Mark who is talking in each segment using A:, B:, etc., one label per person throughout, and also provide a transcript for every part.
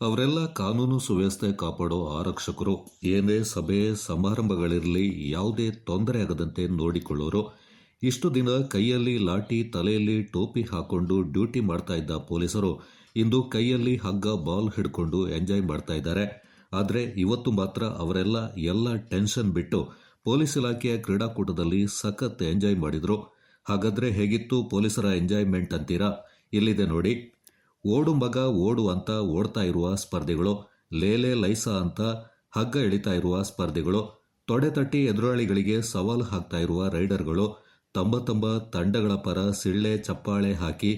A: ಅವರೆಲ್ಲ ಕಾನೂನು ಸುವ್ಯವಸ್ಥೆ ಕಾಪಾಡೋ ಆರಕ್ಷಕರು. ಏನೇ ಸಭೆ, ಸಮಾರಂಭಗಳಿರಲಿ, ಯಾವುದೇ ತೊಂದರೆ ಆಗದಂತೆ ನೋಡಿಕೊಳ್ಳೋರು. ಇಷ್ಟು ದಿನ ಕೈಯಲ್ಲಿ ಲಾಠಿ, ತಲೆಯಲ್ಲಿ ಟೋಪಿ ಹಾಕೊಂಡು ಡ್ಯೂಟಿ ಮಾಡ್ತಾ ಇದ್ದ ಪೊಲೀಸರು ಇಂದು ಕೈಯಲ್ಲಿ ಹಗ್ಗ, ಬಾಲ್ ಹಿಡ್ಕೊಂಡು ಎಂಜಾಯ್ ಮಾಡ್ತಾ ಇದ್ದಾರೆ. ಆದರೆ ಇವತ್ತು ಮಾತ್ರ ಅವರೆಲ್ಲ ಎಲ್ಲ ಟೆನ್ಷನ್ ಬಿಟ್ಟು ಪೊಲೀಸ್ ಇಲಾಖೆಯ ಕ್ರೀಡಾಕೂಟದಲ್ಲಿ ಸಖತ್ ಎಂಜಾಯ್ ಮಾಡಿದ್ರು. ಹಾಗಾದ್ರೆ ಹೇಗಿತ್ತು ಪೊಲೀಸರ ಎಂಜಾಯ್ಮೆಂಟ್ ಅಂತೀರಾ? ಇಲ್ಲಿದೆ ನೋಡಿ. ಓಡು ಮಗ ಓಡು ಅಂತ ಓಡ್ತಾ ಇರುವ ಸ್ಪರ್ಧೆಗಳು, ಲೇಲೆ ಲೈಸ ಅಂತ ಹಗ್ಗ ಎಳಿತಾ ಇರುವ ಸ್ಪರ್ಧೆಗಳು, ತೊಡೆ ತಟ್ಟಿ ಎದುರಾಳಿಗಳಿಗೆ ಸವಾಲು ಹಾಕ್ತಾ ಇರುವ ರೈಡರ್ಗಳು ತಮ್ಮ ತಂಬ ತಂಡಗಳ ಪರ ಸಿಳ್ಳೆ ಚಪ್ಪಾಳೆ ಹಾಕಿ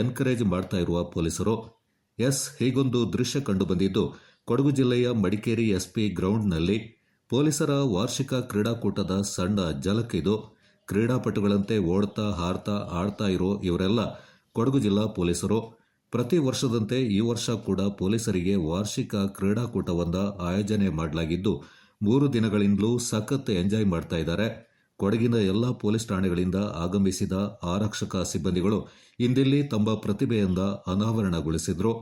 A: ಎನ್ಕರೇಜ್ ಮಾಡ್ತಾ ಇರುವ ಪೊಲೀಸರು. ಎಸ್ ಹೀಗೊಂದು ದೃಶ್ಯ ಕಂಡುಬಂದಿದ್ದು, ಕೊಡಗು ಜಿಲ್ಲೆಯ ಮಡಿಕೇರಿ ಎಸ್ಪಿ ಗ್ರೌಂಡ್ನಲ್ಲಿ ಪೊಲೀಸರ ವಾರ್ಷಿಕ ಕ್ರೀಡಾಕೂಟದ ಸಣ್ಣ ಝಲಕ್ ಇದು. ಕ್ರೀಡಾಪಟುಗಳಂತೆ ಓಡ್ತಾ, ಹಾರ್ತಾ, ಆಡ್ತಾ ಇರೋ ಇವರೆಲ್ಲ ಕೊಡಗು ಜಿಲ್ಲಾ ಪೊಲೀಸರು. ಪ್ರತಿ ವರ್ಷದಂತೆ ಈ ವರ್ಷ ಕೂಡ ಪೊಲೀಸರಿಗೆ ವಾರ್ಷಿಕ ಕ್ರೀಡಾಕೂಟವೊಂದ ಆಯೋಜನೆ ಮಾಡಲಾಗಿದ್ದು, ಮೂರು ದಿನಗಳಿಂದಲೂ ಸಖತ್ ಎಂಜಾಯ್ ಮಾಡ್ತಾ ಇದ್ದಾರೆ. ಕೊಡಗಿನ ಎಲ್ಲ ಪೊಲೀಸ್ ಠಾಣೆಗಳಿಂದ ಆಗಮಿಸಿದ ಆರಕ್ಷಕ ಸಿಬ್ಬಂದಿಗಳು ಇಂದಿಲ್ಲಿ ತಮ್ಮ ಪ್ರತಿಭೆಯಿಂದ ಅನಾವರಣಗೊಳಿಸಿದ್ರು.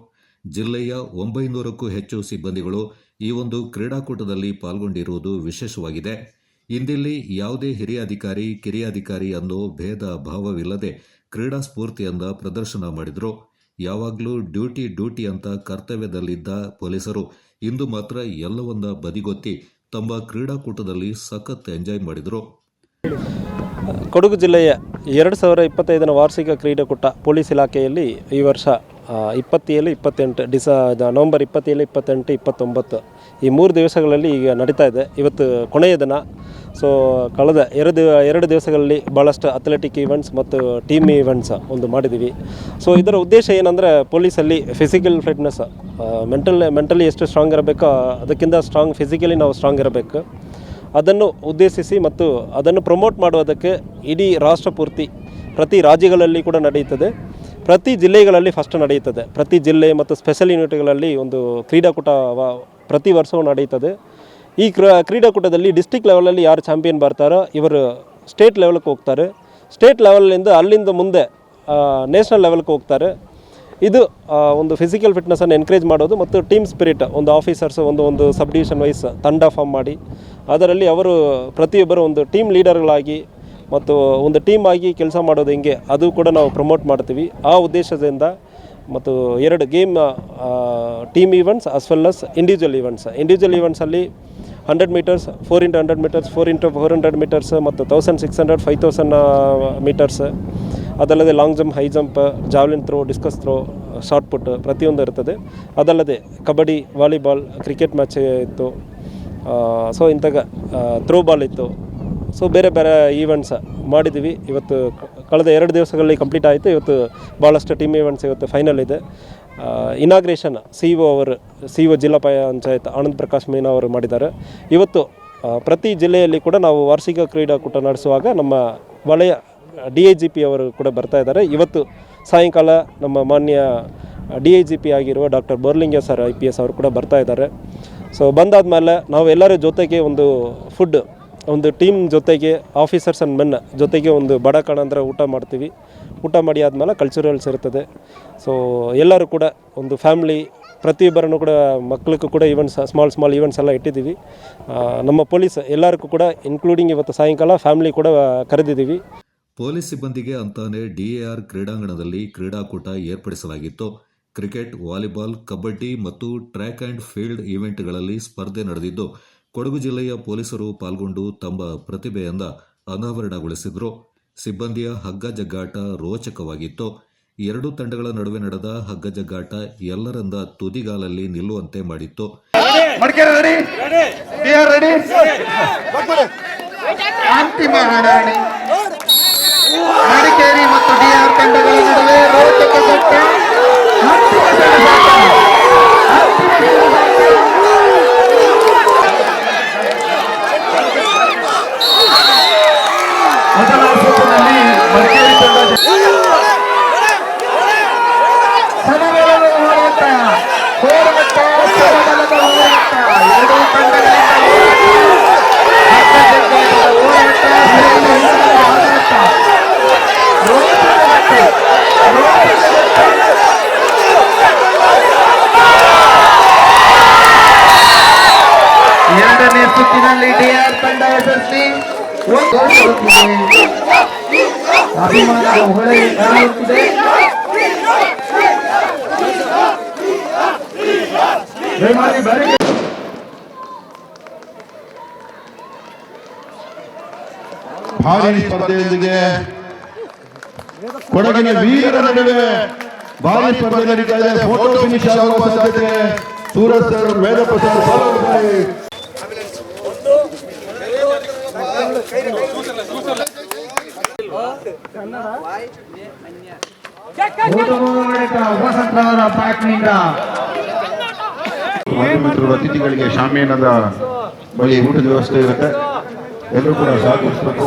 A: ಜಿಲ್ಲೆಯ ಒಂಬೈನೂರಕ್ಕೂ ಹೆಚ್ಚು ಸಿಬ್ಬಂದಿಗಳು ಈ ಒಂದು ಕ್ರೀಡಾಕೂಟದಲ್ಲಿ ಪಾಲ್ಗೊಂಡಿರುವುದು ವಿಶೇಷವಾಗಿದೆ. ಇಂದಿಲ್ಲಿ ಯಾವುದೇ ಹಿರಿಯ ಅಧಿಕಾರಿ, ಕಿರಿಯ ಅಧಿಕಾರಿ ಅನ್ನೋ ಭೇದ ಭಾವವಿಲ್ಲದೆ ಕ್ರೀಡಾ ಸ್ಫೂರ್ತಿಯಿಂದ ಪ್ರದರ್ಶನ ಮಾಡಿದ್ರು. ಯಾವಾಗಲೂ ಡ್ಯೂಟಿ ಡ್ಯೂಟಿ ಅಂತ ಕರ್ತವ್ಯದಲ್ಲಿದ್ದ ಪೊಲೀಸರು. ಇಂದು ಮಾತ್ರ ಎಲ್ಲವನ್ನ ಬದಿಗೊತ್ತಿ ತಮ್ಮ ಕ್ರೀಡಾಕೂಟದಲ್ಲಿ ಸಖತ್ ಎಂಜಾಯ್ ಮಾಡಿದರು.
B: ಕೊಡಗು ಜಿಲ್ಲೆಯ ಎರಡು ಸಾವಿರ ಇಪ್ಪತ್ತೈದನ ವಾರ್ಷಿಕ ಕ್ರೀಡಾಕೂಟ ಪೊಲೀಸ್ ಇಲಾಖೆಯಲ್ಲಿ ಈ ವರ್ಷ ಇಪ್ಪತ್ತೇಳು, ಇಪ್ಪತ್ತೆಂಟು ಡಿಸ ನವಂಬರ್ ಇಪ್ಪತ್ತೇಳು, ಇಪ್ಪತ್ತೆಂಟು, ಇಪ್ಪತ್ತೊಂಬತ್ತು. ಈ ಮೂರು ದಿವಸಗಳಲ್ಲಿ ಈಗ ನಡೀತಾ ಇದೆ. ಇವತ್ತು ಕೊನೆಯ ದಿನ. ಸೊ ಕಳೆದ ಎರಡು ಎರಡು ದಿವಸಗಳಲ್ಲಿ ಭಾಳಷ್ಟು ಅಥ್ಲೆಟಿಕ್ ಈವೆಂಟ್ಸ್ ಮತ್ತು ಟೀಮ್ ಈವೆಂಟ್ಸ್ ಒಂದು ಮಾಡಿದ್ದೀವಿ. ಸೊ ಇದರ ಉದ್ದೇಶ ಏನಂದರೆ ಪೊಲೀಸಲ್ಲಿ ಫಿಸಿಕಲ್ ಫಿಟ್ನೆಸ್ ಮೆಂಟಲ್ ಮೆಂಟಲಿ ಎಷ್ಟು ಸ್ಟ್ರಾಂಗ್ ಇರಬೇಕೋ, ಅದಕ್ಕಿಂತ ಸ್ಟ್ರಾಂಗ್ ಫಿಸಿಕಲಿ ನಾವು ಸ್ಟ್ರಾಂಗ್ ಇರಬೇಕು. ಅದನ್ನು ಉದ್ದೇಶಿಸಿ ಮತ್ತು ಅದನ್ನು ಪ್ರಮೋಟ್ ಮಾಡುವುದಕ್ಕೆ ಇಡೀ ರಾಷ್ಟ್ರ ಪೂರ್ತಿ ಪ್ರತಿ ರಾಜ್ಯಗಳಲ್ಲಿ ಕೂಡ ನಡೆಯುತ್ತದೆ. ಪ್ರತಿ ಜಿಲ್ಲೆಗಳಲ್ಲಿ ಫಸ್ಟ್ ನಡೆಯುತ್ತದೆ. ಪ್ರತಿ ಜಿಲ್ಲೆ ಮತ್ತು ಸ್ಪೆಷಲ್ ಯೂನಿಟ್ಗಳಲ್ಲಿ ಒಂದು ಕ್ರೀಡಾಕೂಟ ಪ್ರತಿ ವರ್ಷವೂ ನಡೀತದೆ ಈ ಕ್ರ, ಕ್ರೀಡಾಕೂಟದಲ್ಲಿ ಡಿಸ್ಟಿಕ್ ಲೆವೆಲಲ್ಲಿ ಯಾರು ಚಾಂಪಿಯನ್ ಬರ್ತಾರೋ ಇವರು ಸ್ಟೇಟ್ ಲೆವೆಲ್ಗೆ ಹೋಗ್ತಾರೆ. ಸ್ಟೇಟ್ ಲೆವೆಲಿಂದ ಅಲ್ಲಿಂದ ಮುಂದೆ ನ್ಯಾಷನಲ್ ಲೆವೆಲ್ಗೆ ಹೋಗ್ತಾರೆ. ಇದು ಒಂದು ಫಿಸಿಕಲ್ ಫಿಟ್ನೆಸ್ಸನ್ನು ಎನ್ಕರೇಜ್ ಮಾಡೋದು ಮತ್ತು ಟೀಮ್ ಸ್ಪಿರಿಟ್ ಒಂದು ಆಫೀಸರ್ಸ್ ಒಂದು ಒಂದು ಸಬ್ ಡಿವಿಷನ್ ವೈಸ್ ತಂಡ ಫಾರ್ಮ್ ಮಾಡಿ. ಅದರಲ್ಲಿ ಅವರು ಪ್ರತಿಯೊಬ್ಬರು ಒಂದು ಟೀಮ್ ಲೀಡರ್ಗಳಾಗಿ ಮತ್ತು ಒಂದು ಟೀಮ್ ಆಗಿ ಕೆಲಸ ಮಾಡೋದು ಹೆಂಗೆ ಅದು ಕೂಡ ನಾವು ಪ್ರಮೋಟ್ ಮಾಡ್ತೀವಿ. ಆ ಉದ್ದೇಶದಿಂದ ಮತ್ತು ಎರಡು game team events as well as individual events individual ಈವೆಂಟ್ಸಲ್ಲಿ hundred metres four into hundred metres four into four hundred metres ಮತ್ತು thousand six hundred five thousand metres ಅದಲ್ಲದೆ long jump high jump javelin throw discus throw shot put ಪ್ರತಿಯೊಂದು ಇರ್ತದೆ. ಅದಲ್ಲದೆ kabaddi volleyball cricket match ಇತ್ತು. So ಇಂಥಾಗ throw ball ಇತ್ತು. So ಬೇರೆ ಬೇರೆ ಈವೆಂಟ್ಸ್ ಮಾಡಿದ್ದೀವಿ. ಇವತ್ತು ಕಳೆದ ಎರಡು ದಿವಸಗಳಲ್ಲಿ ಕಂಪ್ಲೀಟ್ ಆಯಿತು. ಇವತ್ತು ಭಾಳಷ್ಟು ಟೀಮ್ ಇವೆಂಟ್ಸ್ ಇವತ್ತು ಫೈನಲ್ ಇದೆ. ಇನಾಗ್ರೇಷನ್ ಸಿ ಒ ಅವರು ಸಿ ಒ ಜಿಲ್ಲಾ ಪಂಚಾಯತ್ ಆನಂದ್ ಪ್ರಕಾಶ್ ಮೀನಾ ಅವರು ಮಾಡಿದ್ದಾರೆ. ಇವತ್ತು ಪ್ರತಿ ಜಿಲ್ಲೆಯಲ್ಲಿ ಕೂಡ ನಾವು ವಾರ್ಷಿಕ ಕ್ರೀಡಾಕೂಟ ನಡೆಸುವಾಗ ನಮ್ಮ ವಲಯ ಡಿ ಐ ಜಿ ಪಿ ಅವರು ಕೂಡ ಬರ್ತಾ ಇದ್ದಾರೆ. ಇವತ್ತು ಸಾಯಂಕಾಲ ನಮ್ಮ ಮಾನ್ಯ ಡಿ ಐ ಜಿ ಪಿ ಆಗಿರುವ doctor Borlinga sir I P S ಅವರು ಕೂಡ ಬರ್ತಾ ಇದ್ದಾರೆ. ಸೊ ಬಂದಾದ ಮೇಲೆ ನಾವು ಎಲ್ಲರ ಜೊತೆಗೆ ಒಂದು ಫುಡ್ ಒಂದು ಟೀಮ್ ಜೊತೆಗೆ ಆಫೀಸರ್ಸ್ ಆ್ಯಂಡ್ ಮೆನ್ನ ಜೊತೆಗೆ ಒಂದು ಬಡ ಕಾಣಂದ್ರೆ ಊಟ ಮಾಡ್ತೀವಿ. ಊಟ ಮಾಡಿ ಆದಮೇಲೆ ಕಲ್ಚರಲ್ಸ್ ಇರ್ತದೆ ಸೊ ಎಲ್ಲರೂ ಕೂಡ ಒಂದು ಫ್ಯಾಮ್ಲಿ ಪ್ರತಿಯೊಬ್ಬರನ್ನು ಕೂಡ ಮಕ್ಕಳಿಗೂ ಕೂಡ ಈವೆಂಟ್ಸ್ ಸ್ಮಾಲ್ ಸ್ಮಾಲ್ ಈವೆಂಟ್ಸ್ ಎಲ್ಲ ಇಟ್ಟಿದ್ದೀವಿ. ನಮ್ಮ ಪೊಲೀಸ್ ಎಲ್ಲರಿಗೂ ಕೂಡ ಇನ್ಕ್ಲೂಡಿಂಗ್ ಇವತ್ತು ಸಾಯಂಕಾಲ ಫ್ಯಾಮ್ಲಿ ಕೂಡ ಕರೆದಿದ್ದೀವಿ.
A: ಪೊಲೀಸ್ ಸಿಬ್ಬಂದಿಗೆ ಅಂತಾನೆ ಡಿಎಆರ್ ಕ್ರೀಡಾಂಗಣದಲ್ಲಿ ಕ್ರೀಡಾಕೂಟ ಏರ್ಪಡಿಸಲಾಗಿತ್ತು. ಕ್ರಿಕೆಟ್, ವಾಲಿಬಾಲ್, ಕಬಡ್ಡಿ ಮತ್ತು ಟ್ರ್ಯಾಕ್ ಆ್ಯಂಡ್ ಫೀಲ್ಡ್ ಈವೆಂಟ್ಗಳಲ್ಲಿ ಸ್ಪರ್ಧೆ ನಡೆದಿದ್ದು ಕೊಡಗು ಜಿಲ್ಲೆಯ ಪೊಲೀಸರು ಪಾಲ್ಗೊಂಡು ತಮ್ಮ ಪ್ರತಿಭೆಯಿಂದ ಅನಾವರಣಗೊಳಿಸಿದ್ರು. ಸಿಬ್ಬಂದಿಯ ಹಗ್ಗ ಜಗ್ಗಾಟ ರೋಚಕವಾಗಿತ್ತು. ಎರಡು ತಂಡಗಳ ನಡುವೆ ನಡೆದ ಹಗ್ಗ ಜಗ್ಗಾಟ ಎಲ್ಲರಿಂದ ತುದಿಗಾಲಲ್ಲಿ ನಿಲ್ಲುವಂತೆ ಮಾಡಿತ್ತು.
C: ಮಡಿಕೇರಿ ಮತ್ತು ಡಿಆರ್ ತಂಡಗಳ ನಡುವೆ ರೋಚಕ ಎರಡನೇ ಸುತ್ತಿನಲ್ಲಿ ಡಿಆರ್ ತಂಡ ಯಶಸ್ವಿ ಅಭಿಮಾನದ ಹೊಳೆ ಕಾಣುತ್ತಿದೆ ದಯಮಾಡಿ ಬ್ಯಾರಿಕೇಡ್
D: ಭಾರಿ ಸ್ಪರ್ಧೆಯೊಂದಿಗೆ ಕೊಡಗಿನ ವೀರರ ನಡುವೆ ಭಾರಿ ಸ್ಪರ್ಧೆ ನಡೀತಾ ಇದೆ. ಫೋಟೋ ಫಿನಿಶ್ ಆಗುವ ಸಾಧ್ಯತೆ ಸೂರಜ್ ಸರ್ ವೇದ ಪ್ರಸಾದ್ by
C: ಊಟವಾಡಿತ ಪಾಟ್ನಿಂದ
D: ಅತಿಥಿಗಳಿಗೆ ಶಾಮಿಯಾನದ ಬಳಿ ಊಟದ ವ್ಯವಸ್ಥೆ ಇರುತ್ತೆ. ಎಲ್ಲರೂ ಕೂಡ ಸಹಕರಿಸಬೇಕು.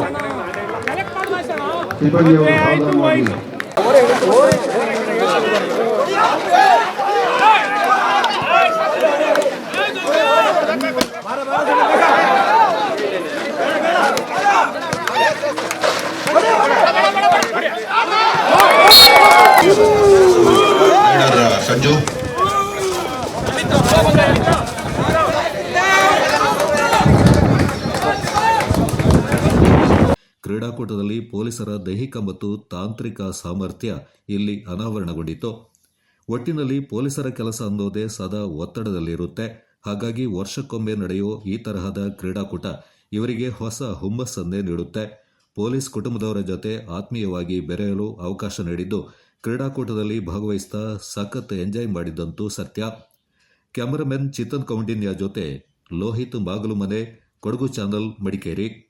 D: ಸಿಬ್ಬಂದಿಯವರು ಸಂಜು.
A: ಕ್ರೀಡಾಕೂಟದಲ್ಲಿ ಪೊಲೀಸರ ದೈಹಿಕ ಮತ್ತು ತಾಂತ್ರಿಕ ಸಾಮರ್ಥ್ಯ ಇಲ್ಲಿ ಅನಾವರಣಗೊಂಡಿತು ಒಟ್ಟಿನಲ್ಲಿ ಪೊಲೀಸರ ಕೆಲಸ ಅನ್ನೋದೇ ಸದಾ ಒತ್ತಡದಲ್ಲಿರುತ್ತೆ. ಹಾಗಾಗಿ ವರ್ಷಕ್ಕೊಮ್ಮೆ ನಡೆಯೋ ಈ ತರಹದ ಕ್ರೀಡಾಕೂಟ ಇವರಿಗೆ ಹೊಸ ಹುಮ್ಮಸ್ಸನ್ನೇ ನೀಡುತ್ತೆ. ಪೊಲೀಸ್ ಕುಟುಂಬದವರ ಜೊತೆ ಆತ್ಮೀಯವಾಗಿ ಬೆರೆಯಲು ಅವಕಾಶ ನೀಡಿದ್ದು, ಕ್ರೀಡಾಕೂಟದಲ್ಲಿ ಭಾಗವಹಿಸ್ತಾ ಸಖತ್ ಎಂಜಾಯ್ ಮಾಡಿದ್ದಂತೂ ಸತ್ಯ. ಕ್ಯಾಮರಾಮನ್ ಚಿತನ್ ಕೌಂಡಿನ್ಯ ಜೊತೆ ಲೋಹಿತ್ ಬಾಗಲುಮನೆ ಕೊಡಗು ಚಾನಲ್ ಮಡಿಕೇರಿ.